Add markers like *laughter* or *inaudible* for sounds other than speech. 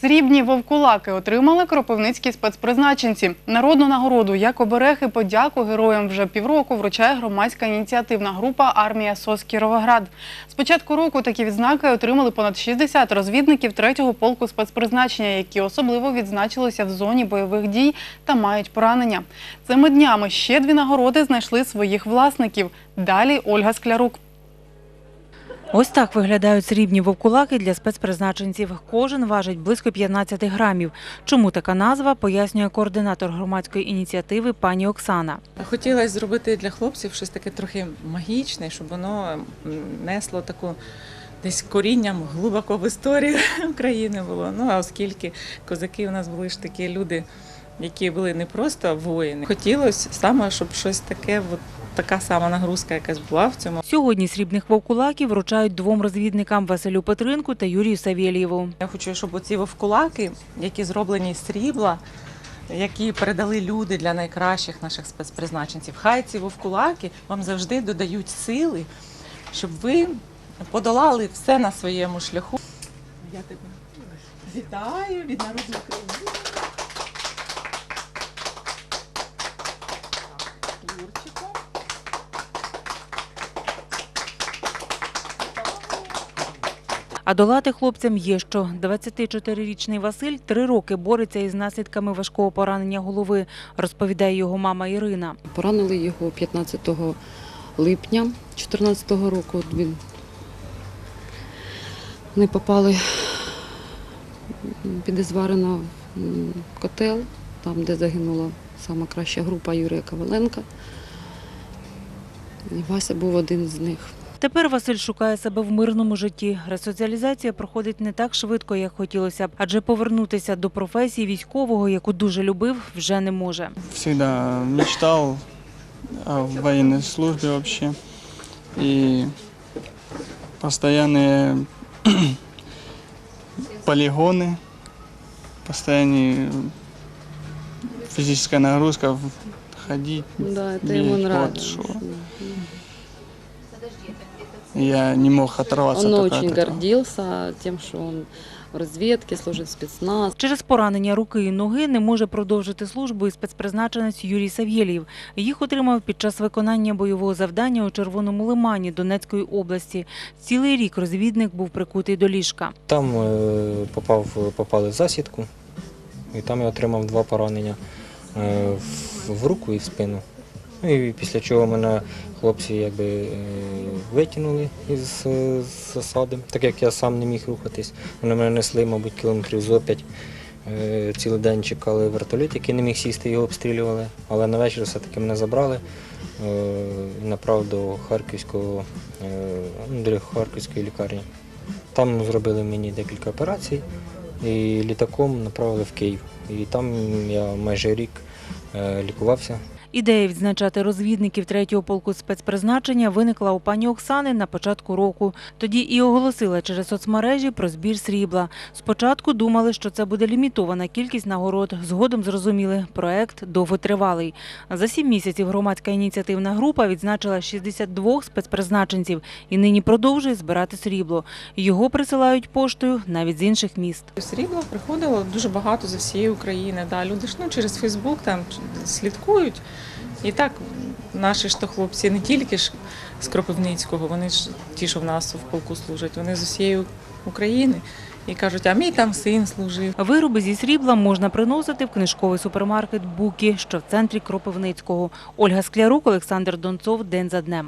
Срібні вовкулаки отримали кропивницькі спецпризначенці. Народну нагороду як оберег і подяку героям вже півроку вручає громадська ініціативна група Армія СОС Кіровоград. З початку року такі відзнаки отримали понад 60 розвідників третього полку спецпризначення, які особливо відзначилися в зоні бойових дій та мають поранення. Цими днями ще дві нагороди знайшли своїх власників. Далі Ольга Склярук. Ось так виглядають срібні вовкулаки для спецпризначенців. Кожен важить близько 15 грамів. Чому така назва, пояснює координатор громадської ініціативи пані Оксана. Хотілося зробити для хлопців щось таке трохи магічне, щоб воно несло таку десь корінням глибоко в історію *laughs* України було. Ну а оскільки козаки у нас були ж такі люди, які були не просто воїни, хотілося саме, щоб щось таке, от така сама нагрузка якась була в цьому. Сьогодні срібних вовкулаків вручають двом розвідникам Василю Петринку та Юрію Савєлєву. Я хочу, щоб оці вовкулаки, які зроблені з срібла, які передали люди для найкращих наших спецпризначенців, хай ці вовкулаки вам завжди додають сили, щоб ви подолали все на своєму шляху. Я тебе вітаю від народу України. А долати хлопцям є що. 24-річний Василь три роки бореться із наслідками важкого поранення голови, розповідає його мама Ірина. Поранили його 15 липня 2014 року. Він вони попали під зварено котел, там, де загинула сама краща група Юрія Коваленка. І Вася був один з них. Тепер Василь шукає себе в мирному житті. Ресоціалізація проходить не так швидко, як хотілося б, адже повернутися до професії військового, яку дуже любив, вже не може. всегда мечтал о военной службе вообще. И постоянные полигоны, постоянная физическая нагрузка, в- ходить. Да, это бегать, ему вот нравилось. что. Я не мог оторваться Он только очень от этого. гордился тем, что он в разведке служит в спецназ. Через поранення руки і ноги не може продовжити службу і спецпризначенець Юрій Савєлєв. Їх отримав під час виконання бойового завдання у Червоному лимані Донецької області. Цілий рік розвідник був прикутий до ліжка. Там е, попав, попали в засідку, і там я отримав два поранення е, в- в руку і в спину. Ну, і після чого мене хлопці якби, е, витягнули із е, засади, так як я сам не міг рухатись. Вони мене несли, мабуть, кілометрів зо п'ять. Е, Цілий день чекали вертоліт, який не міг сісти, його обстрілювали. Але на вечір все-таки мене забрали і направили до Харківського, до Харківської лікарні. Там зробили мені декілька операцій і літаком направили в Київ. І там я майже рік лікувався. Ідея відзначати розвідників третього полку спецпризначення виникла у пані Оксани на початку року. Тоді і оголосила через соцмережі про збір срібла. Спочатку думали, що це буде лімітована кількість нагород. Згодом зрозуміли, проект довготривалий. За сім місяців громадська ініціативна група відзначила 62 спецпризначенців і нині продовжує збирати срібло. Його присилають поштою навіть з інших міст. Срібло приходило дуже багато з всієї України. Да, люди ж ну, через Фейсбук там слідкують. І так наші ж то хлопці не тільки ж з Кропивницького, вони ж ті, що в нас в полку служать, вони з усієї України. І кажуть, а мій там син служив. Вироби зі срібла можна приносити в книжковий супермаркет Букі, що в центрі Кропивницького. Ольга Склярук, Олександр Донцов. День за днем.